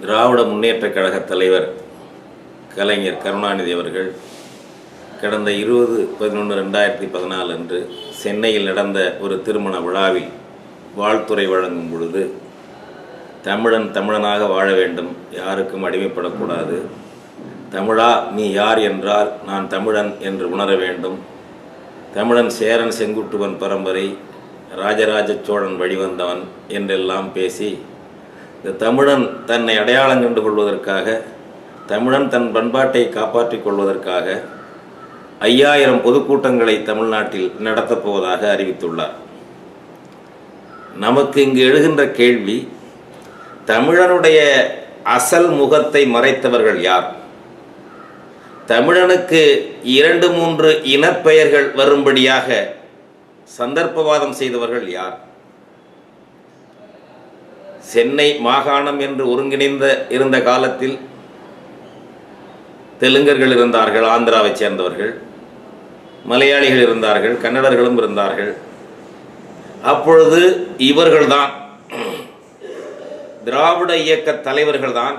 திராவிட முன்னேற்றக் கழக தலைவர் கலைஞர் கருணாநிதி அவர்கள் கடந்த இருபது பதினொன்று ரெண்டாயிரத்தி பதினாலு அன்று சென்னையில் நடந்த ஒரு திருமண விழாவில் வாழ்த்துறை வழங்கும் பொழுது தமிழன் தமிழனாக வாழ வேண்டும் யாருக்கும் அடிமைப்படக்கூடாது. தமிழா நீ யார் என்றால் நான் தமிழன் என்று உணர வேண்டும். தமிழன் சேரன் செங்குட்டுவன் பரம்பரை ராஜராஜ சோழன் வழிவந்தவன் என்றெல்லாம் பேசி இந்த தமிழன் தன்னை அடையாளம் கண்டு கொள்வதற்காக தமிழன் தன் பண்பாட்டை காப்பாற்றிக் கொள்வதற்காக ஐயாயிரம் பொதுக்கூட்டங்களை தமிழ்நாட்டில் நடத்தப் போவதாக அறிவித்துள்ளார். நமக்கு இங்கு எழுகின்ற கேள்வி தமிழனுடைய அசல் முகத்தை மறைத்தவர்கள் யார்? தமிழனுக்கு இரண்டு மூன்று இனப்பெயர்கள் வரும்படியாக சந்தர்ப்பவாதம் செய்தவர்கள் யார்? சென்னை மாகாணம் என்று ஒருங்கிணைந்த இருந்த காலத்தில் தெலுங்கர்கள் இருந்தார்கள் ஆந்திராவைச் சேர்ந்தவர்கள் மலையாளிகள் இருந்தார்கள் கன்னடர்களும் இருந்தார்கள். அப்பொழுது இவர்கள்தான் திராவிட இயக்க தலைவர்கள்தான்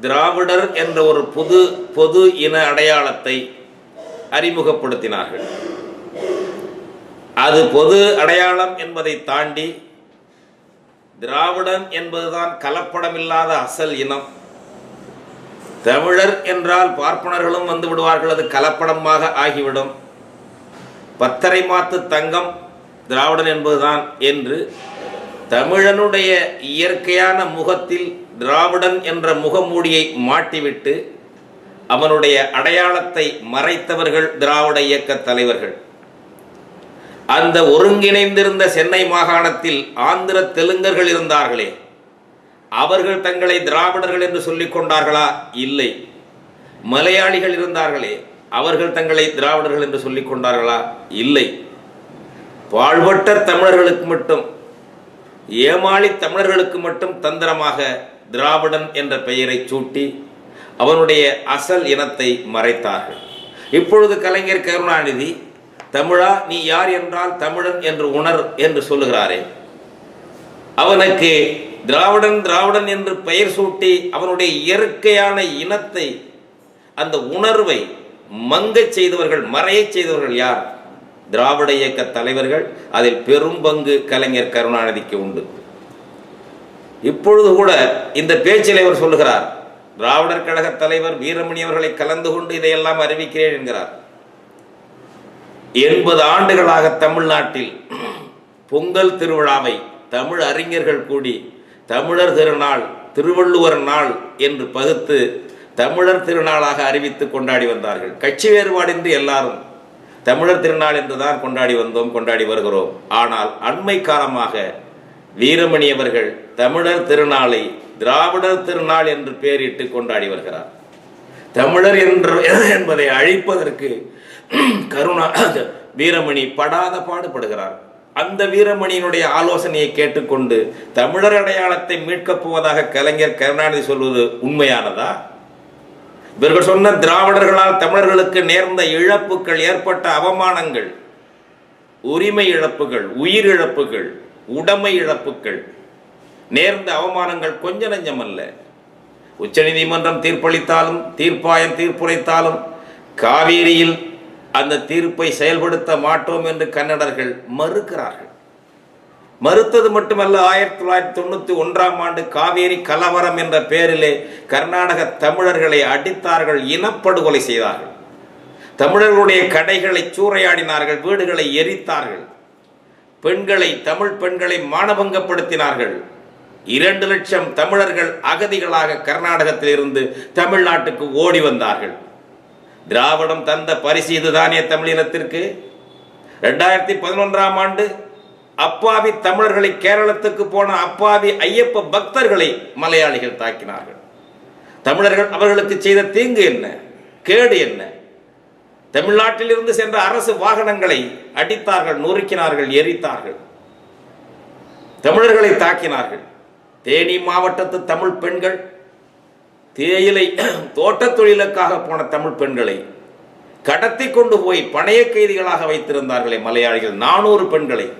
திராவிடர் என்ற ஒரு புது பொது இன அடையாளத்தை அறிமுகப்படுத்தினார்கள். அது பொது அடையாளம் என்பதை தாண்டி திராவிடன் என்பதுதான் கலப்படமில்லாத அசல் இனம். தமிழர் என்றால் பார்ப்பனர்களும் வந்து விடுவார்கள் அது கலப்படமாக ஆகிவிடும். பத்தரை மாத்து தங்கம் திராவிடன் என்பதுதான் என்று தமிழனுடைய இயற்கையான முகத்தில் திராவிடன் என்ற முகமூடியை மாட்டிவிட்டு அவனுடைய அடையாளத்தை மறைத்தவர்கள் திராவிட இயக்க தலைவர்கள். அந்த ஒருங்கிணைந்திருந்த சென்னை மாகாணத்தில் ஆந்திர தெலுங்கர்கள் இருந்தார்களே அவர்கள் தங்களை திராவிடர்கள் என்று சொல்லிக் கொண்டார்களா? இல்லை. மலையாளிகள் இருந்தார்களே அவர்கள் தங்களை திராவிடர்கள் என்று சொல்லிக் கொண்டார்களா? இல்லை. பாழ்பட்ட தமிழர்களுக்கு மட்டும் ஏமாளி தமிழர்களுக்கு மட்டும் தந்திரமாக திராவிடன் என்ற பெயரை சூட்டி அவனுடைய அசல் இனத்தை மறைத்தார்கள். இப்பொழுது கலைஞர் கருணாநிதி தமிழா நீ யார் என்றால் தமிழன் என்று உணர் என்று சொல்லுகிறாரே. அவனுக்கு திராவிடன் திராவிடன் என்று பெயர் சூட்டி அவனுடைய இயற்கையான இனத்தை அந்த உணர்வை மங்கச் செய்தவர்கள் மறையச் செய்தவர்கள் யார்? திராவிட இயக்க தலைவர்கள் அதில் பெரும் பங்கு கலைஞர் கருணாநிதிக்கு உண்டு. இப்பொழுது கூட இந்த பேச்சில் இவர் சொல்லுகிறார் திராவிடர் கழக தலைவர் வீரமணி அவர்களை கலந்து கொண்டு இதையெல்லாம் அறிவிக்கிறேன் என்கிறார். எண்பது ஆண்டுகளாக தமிழ்நாட்டில் பொங்கல் திருவிழாவை தமிழ் அறிஞர்கள் கூடி தமிழர் திருநாள் திருவள்ளுவர் நாள் என்று பகுத்து தமிழர் திருநாளாக அறிவித்து கொண்டாடி வந்தார்கள். கட்சி வேறுபாடின்றி எல்லாரும் தமிழர் திருநாள் என்றுதான் கொண்டாடி வந்தோம் கொண்டாடி வருகிறோம். ஆனால் அண்மை காலமாக வீரமணி அவர்கள் தமிழர் திருநாளை திராவிடர் திருநாள் என்று பெயரிட்டு கொண்டாடி வருகிறார். தமிழர் என்று என்பதை அழிப்பதற்கு கருணா வீரமணி படாத பாடுபடுகிறார். அந்த வீரமணியினுடைய ஆலோசனையை கேட்டுக்கொண்டு தமிழர் அடையாளத்தை மீட்கப் போவதாக கலைஞர் கருணாநிதி சொல்வது உண்மையானதா? இவர்கள் சொன்ன திராவிடர்களால் தமிழர்களுக்கு நேர்ந்த இழப்புகள் ஏற்பட்ட அவமானங்கள் உரிமை இழப்புகள் உயிர் இழப்புகள் உடைமை இழப்புகள் நேர்ந்த அவமானங்கள் கொஞ்ச நஞ்சம் அல்ல. உச்சநீதிமன்றம் தீர்ப்பளித்தாலும் தீர்ப்பாயம் தீர்ப்புரைத்தாலும் காவேரியில் அந்த தீர்ப்பை செயல்படுத்த மாட்டோம் என்று கன்னடர்கள் மறுக்கிறார்கள். மறுத்தது மட்டுமல்ல ஆயிரத்தி தொள்ளாயிரத்தி தொண்ணூத்தி ஒன்றாம் ஆண்டு காவேரி கலவரம் என்ற பெயரிலே கர்நாடக தமிழர்களை அடித்தார்கள் இனப்படுகொலை செய்தார்கள். தமிழர்களுடைய கடைகளை சூறையாடினார்கள் வீடுகளை எரித்தார்கள். பெண்களை தமிழ் பெண்களை மானபங்கப்படுத்தினார்கள். இரண்டு லட்சம் தமிழர்கள் அகதிகளாக கர்நாடகத்தில் இருந்து தமிழ்நாட்டுக்கு ஓடி வந்தார்கள். திராவிடம் தந்த பரிசு இதுதானே தமிழினத்திற்கு? ரெண்டாயிரத்தி பதினொன்றாம் ஆண்டு அப்பாவி தமிழர்களை கேரளத்துக்கு போன அப்பாவி ஐயப்ப பக்தர்களை மலையாளிகள் தாக்கினார்கள். தமிழர்கள் அவர்களுக்கு செய்த தீங்கு என்ன? கேடு என்ன? தமிழ்நாட்டிலிருந்து சென்ற அரசு வாகனங்களை அடித்தார்கள் நொறுக்கினார்கள் எரித்தார்கள். தமிழர்களை தாக்கினார்கள். தேனி மாவட்டத்து தமிழ் பெண்கள் தேயிலை தோட்டத் தொழிலுக்காக போன தமிழ் பெண்களை கடத்தி கொண்டு போய் பணைய கைதிகளாக வைத்திருந்தார்களே மலையாளிகள். நானூறு பெண்களை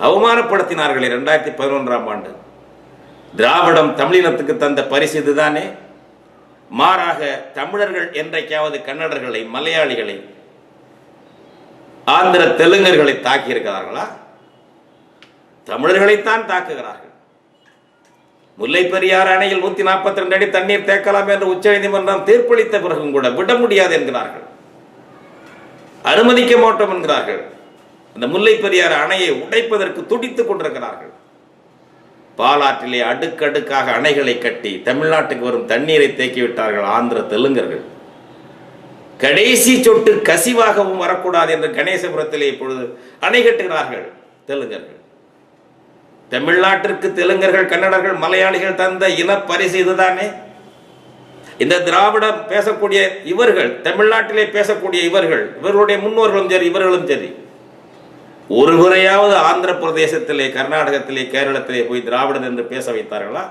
அவமானப்படுத்தினார்களே ரெண்டாயிரத்தி பதினொன்றாம் ஆண்டு. திராவிடம் தமிழினத்துக்கு தந்த பரிசு இதுதானே? மாறாக தமிழர்கள் என்றைக்காவது கன்னடர்களை மலையாளிகளை ஆந்திர தெலுங்கர்களை தாக்கியிருக்கிறார்களா? தமிழர்களைத்தான் தாக்குகிறார்கள். முல்லை பெரியார் அணையில் நூத்தி நாற்பத்தி ரெண்டு அடி தண்ணீர் தேக்கலாம் என்று உச்சநீதிமன்றம் தீர்ப்பளித்த பிறகும் கூட விட முடியாது என்கிறார்கள். அனுமதிக்க மாட்டோம் என்கிறார்கள். அந்த முல்லை பெரியார் அணையை உடைப்பதற்கு துடித்துக் கொண்டிருக்கிறார்கள். பாலாற்றிலே அடுக்கடுக்காக அணைகளை கட்டி தமிழ்நாட்டுக்கு வரும் தண்ணீரை தேக்கி விட்டார்கள் ஆந்திர தெலுங்கர்கள். கடைசி சொட்டு கசிவாகவும் வரக்கூடாது என்று கணேசபுரத்திலே இப்பொழுது அணை கட்டுகிறார்கள் தெலுங்கர்கள். தமிழ்நாட்டிற்கு தெலுங்கர்கள் கன்னடர்கள் மலையாளிகள் தந்த இன பரிசு இதுதானே இந்த திராவிடம் பேசக்கூடிய இவர்கள் தமிழ்நாட்டிலே பேசக்கூடிய இவர்கள் இவர்களுடைய முன்னோர்களும் சரி இவர்களும் சரி ஒரு முறையாவது ஆந்திர பிரதேசத்திலே கர்நாடகத்திலே கேரளத்திலே போய் திராவிடன் என்று பேச வைத்தார்களா?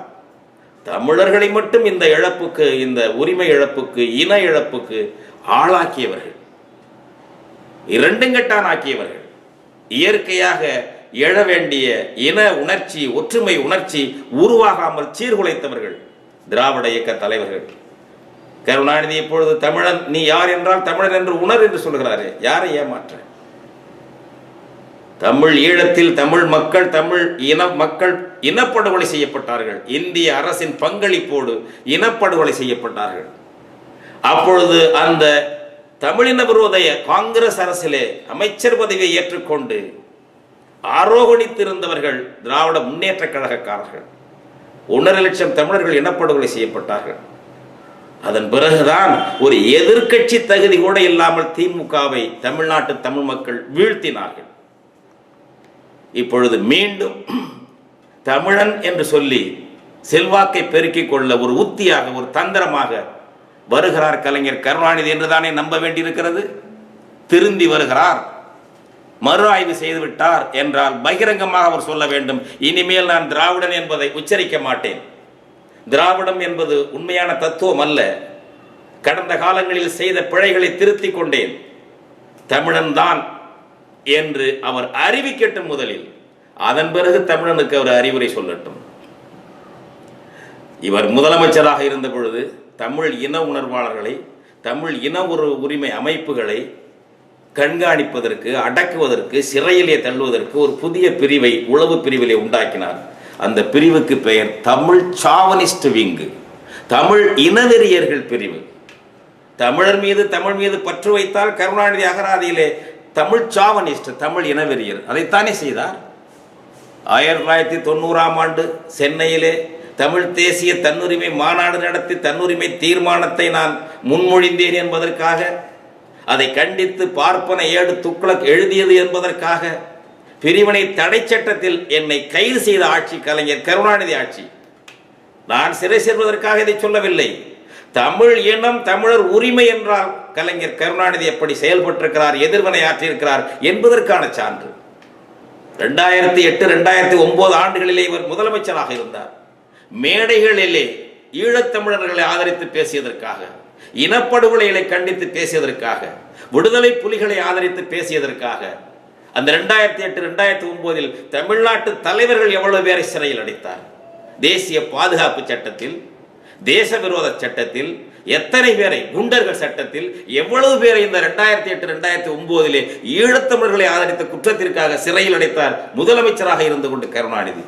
தமிழர்களை மட்டும் இந்த இழப்புக்கு இந்த உரிமை இழப்புக்கு இன இழப்புக்கு ஆளாக்கியவர்கள். இரண்டும் கட்டான் ஆக்கியவர்கள் இயற்கையாக எழ வேண்டிய இன உணர்ச்சி ஒற்றுமை உணர்ச்சி உருவாகாமல் சீர்குலைத்தவர்கள் திராவிட இயக்க தலைவர்கள். கருணாநிதி இப்பொழுது தமிழன் நீ யார் என்றால் தமிழன் என்று உணர் என்று சொல்கிறாரே யாரை ஏமாற்ற? தமிழ் ஈழத்தில் தமிழ் மக்கள் தமிழ் இன மக்கள் இனப்படுகொலை செய்யப்பட்டார்கள். இந்திய அரசின் பங்களிப்போடு இனப்படுகொலை செய்யப்பட்டார்கள். அப்பொழுது அந்த தமிழின விரோதைய காங்கிரஸ் அரசிலே அமைச்சர் பதவியை ஏற்றுக்கொண்டு ஆரோகணித்திருந்தவர்கள் திராவிட முன்னேற்ற கழகக்காரர்கள். ஒன்றரை லட்சம் தமிழர்கள் இனப்படுகொலை செய்யப்பட்டார்கள். அதன் பிறகுதான் ஒரு எதிர்க்கட்சி தகுதி கூட இல்லாமல் திமுகவை தமிழ்நாட்டு தமிழ் மக்கள் வீழ்த்தினார்கள். இப்பொழுது மீண்டும் தமிழன் என்று சொல்லி செல்வாக்கை பெருக்கிக் கொள்ள ஒரு உத்தியாக ஒரு தந்திரமாக வருகிறார் கலைஞர் கருணாநிதி என்றுதானே நம்ப வேண்டியிருக்கிறது? திருந்தி வருகிறார். மறு ஆய்வு செய்துவிட்டார் என்றால் பகிரங்கமாக அவர் சொல்ல வேண்டும். இனிமேல் நான் திராவிடன் என்பதை உச்சரிக்க மாட்டேன். திராவிடம் என்பது உண்மையான தத்துவம் அல்ல. கடந்த காலங்களில் செய்த பிழைகளை திருத்திக் கொண்டேன். தமிழன் தான் என்று அவர் அறிவிக்கட்டும் முதலில். அதன் பிறகு தமிழனுக்கு அவர் அறிவுரை சொல்லட்டும். இவர் முதலமைச்சராக இருந்த பொழுது தமிழ் இன உணர்வாளர்களை தமிழ் இன ஒரு உரிமை அமைப்புகளை கண்காணிப்பதற்கு அடக்குவதற்கு சிறையிலே தள்ளுவதற்கு ஒரு புதிய பிரிவை உளவு பிரிவிலே உண்டாக்கினார். அந்த பிரிவுக்கு பெயர் தமிழ் சாவனிஸ்ட் விங்கு. தமிழ் இனவெறியர்கள் பிரிவு. தமிழர் மீது தமிழ் மீது பற்று வைத்தால் கருணாநிதி அகராதியிலே தமிழ் சாவனிஸ்ட் தமிழ் இனவெறியர். அதைத்தானே செய்தார்? ஆயிரத்தி தொள்ளாயிரத்தி தொண்ணூறாம் ஆண்டு சென்னையிலே தமிழ் தேசிய தன்னுரிமை மாநாடு நடத்தி தன்னுரிமை தீர்மானத்தை நான் முன்மொழிந்தேன் என்பதற்காக அதை கண்டித்து பார்ப்பன ஏடு துக்ளக் எழுதியது என்பதற்காக பிரிவினை தடை சட்டத்தில் என்னை கைது செய்த ஆட்சி கலைஞர் கருணாநிதி ஆட்சி. நான் சிறை செல்வதற்காக இதை சொல்லவில்லை. தமிழ் இனம் தமிழர் உரிமை என்றால் கலைஞர் கருணாநிதி எப்படி செயல்பட்டிருக்கிறார் எதிர்வினை ஆற்றியிருக்கிறார் என்பதற்கான சான்று. ரெண்டாயிரத்தி எட்டு ரெண்டாயிரத்தி ஒன்பது ஆண்டுகளிலே இவர் முதலமைச்சராக இருந்தார். மேடைகளிலே ஈழத்தமிழர்களை ஆதரித்து பேசியதற்காக இனப்படுகொலைகளை கண்டித்து பேசியதற்காக விடுதலை புலிகளை ஆதரித்து பேசியதற்காக அந்த ரெண்டாயிரத்தி எட்டு ரெண்டாயிரத்தி ஒன்பதில் தமிழ்நாட்டு தலைவர்கள் எவ்வளவு பேரை சிறையில் அடைத்தார்? தேசிய பாதுகாப்பு சட்டத்தில் தேச விரோத சட்டத்தில் எத்தனை பேரை குண்டர்கள் சட்டத்தில் எவ்வளவு பேரை இந்த ரெண்டாயிரத்தி எட்டு ரெண்டாயிரத்தி ஒன்பதிலே ஈழத்தமிழர்களை ஆதரித்த குற்றத்திற்காக சிறையில் அடைத்தார் முதலமைச்சராக இருந்து கொண்டு கருணாநிதி?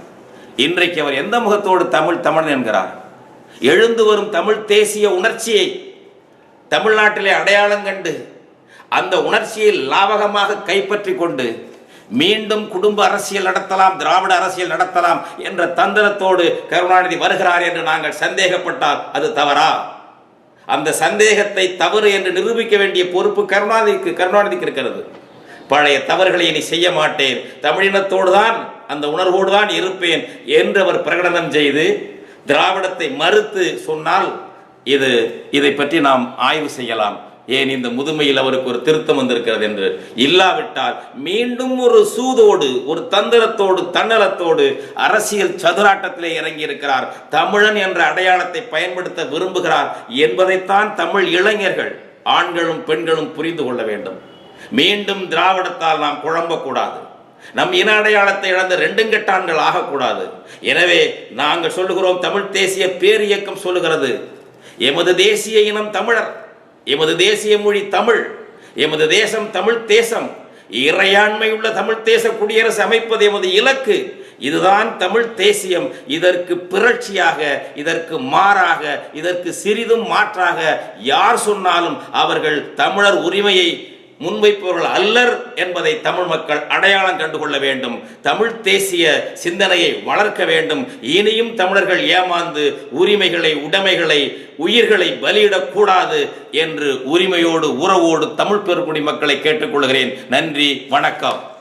இன்றைக்கு அவர் எந்த முகத்தோடு தமிழ் தமிழன் என்கிறார்? எழுந்து வரும் தமிழ் தேசிய உணர்ச்சியை தமிழ்நாட்டிலே அடையாளம் கண்டு அந்த உணர்ச்சியை லாபகமாக கைப்பற்றி கொண்டு மீண்டும் குடும்ப அரசியல் நடத்தலாம் திராவிட அரசியல் நடத்தலாம் என்ற தந்திரத்தோடு கருணாநிதி வருகிறார் என்று நாங்கள் சந்தேகப்பட்டால் அது தவறா? அந்த சந்தேகத்தை தவறு என்று நிரூபிக்க வேண்டிய பொறுப்பு கருணாநிதிக்கு கருணாநிதிக்கு இருக்கிறது. பழைய தவறுகளை இனி செய்ய மாட்டேன். தமிழினத்தோடு தான் அந்த உணர்வோடு தான் இருப்பேன் என்று அவர் பிரகடனம் செய்து திராவிடத்தை மறுத்து சொன்னால் இது இதை பற்றி நாம் ஆய்வு செய்யலாம். ஏன் இந்த முதுமையில் அவருக்கு ஒரு திருத்தம் வந்திருக்கிறது என்று? இல்லாவிட்டால் மீண்டும் ஒரு சூதோடு ஒரு தந்திரத்தோடு தன்னலத்தோடு அரசியல் சதுராட்டத்திலே இறங்கி இருக்கிறார் தமிழன் என்ற அடையாளத்தை பயன்படுத்த விரும்புகிறார் என்பதைத்தான் தமிழ் இளைஞர்கள் ஆண்களும் பெண்களும் புரிந்து கொள்ள வேண்டும். மீண்டும் திராவிடத்தால் நாம் குழம்பக்கூடாது. நம் இன அடையாளத்தை இழந்த ரெண்டுங்கெட்டான்கள் ஆகக்கூடாது. எனவே நாங்கள் சொல்லுகிறோம் தமிழ் தேசிய பேரியக்கம் சொல்லுகிறது. எமது தேசிய இனம் தமிழர். எமது தேசிய மொழி தமிழ் எமது தேசம் தமிழ் தேசம். இறையாண்மை உள்ள தமிழ் தேச குடியரசு அமைப்பது எமது இலக்கு. இதுதான் தமிழ் தேசியம். இதற்கு பிறழ்ச்சியாக இதற்கு மாறாக இதற்கு சிறிதும் மாற்றாக யார் சொன்னாலும் அவர்கள் தமிழர் உரிமையை முன்வைப்பவர்கள் அல்லர் என்பதை தமிழ் மக்கள் அடையாளம் கண்டுகொள்ள வேண்டும். தமிழ் தேசிய சிந்தனையை வளர்க்க வேண்டும். இனியும் தமிழர்கள் ஏமாந்து உரிமைகளை உடைமைகளை உயிர்களை பலியிடக்கூடாது என்று உரிமையோடு உறவோடு தமிழ் பெருங்குடி மக்களை கேட்டுக்கொள்கிறேன். நன்றி வணக்கம்.